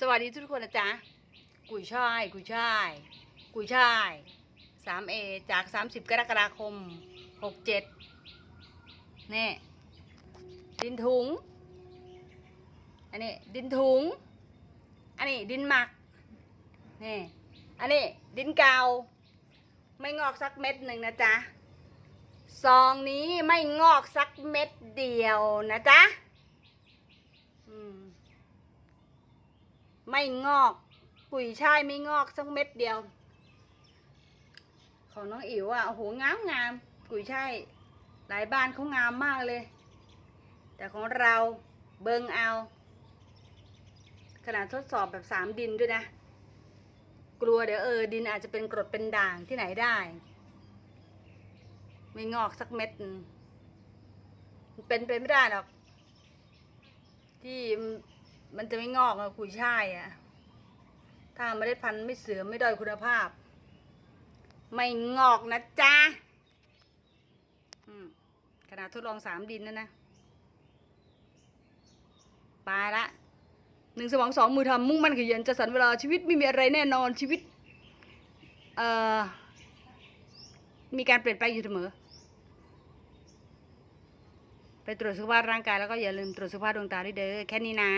สวัสดีทุกคนนะจ๊ะ กุยช่าย กุยช่าย กุยช่ายสามเอจากสามสิบกรกฎาคมหกเจ็ดนี่ดินถุง อันนี้ดินถุง อันนี้ดินหมัก นี่ อันนี้ดินเกาไม่งอกสักเม็ดหนึ่งนะจ๊ะ ซองนี้ไม่งอกสักเม็ดเดียวนะจ๊ะ อืม ไม่งอกปุ๋ยช่ายไม่งอกสักเม็ดเดียว ของน้องอิ๋วอะโอ้โหงามงามปุ๋ยช่ายหลายบ้านเขางามมากเลย แต่ของเราเบิงเอาขนาดทดสอบแบบสามดินด้วยนะ กลัวเดี๋ยวเออดินอาจจะเป็นกรดเป็นด่างที่ไหนได้ ไม่งอกสักเม็ดเป็นไปไม่ได้หรอก ที่ มันจะไม่งอกอะกุยช่ายอะถ้าเมล็ดพันธุ์ไม่เสื่อมไม่ด้อยคุณภาพ ไม่งอกนะจ๊ะขนาดทดลองสามดินนะนะไปละหนึ่งสมองสองมือทำมุ่งมั่นขยันจะสรรเวลาชีวิตไม่มีอะไรแน่นอนชีวิต เอ่อ มีการเปลี่ยนแปลงอยู่เสมอ ไปตรวจสุขภาพร่างกายแล้วก็อย่าลืมตรวจสุขภาพดวงตาด้วยเด้อแค่นี้นะ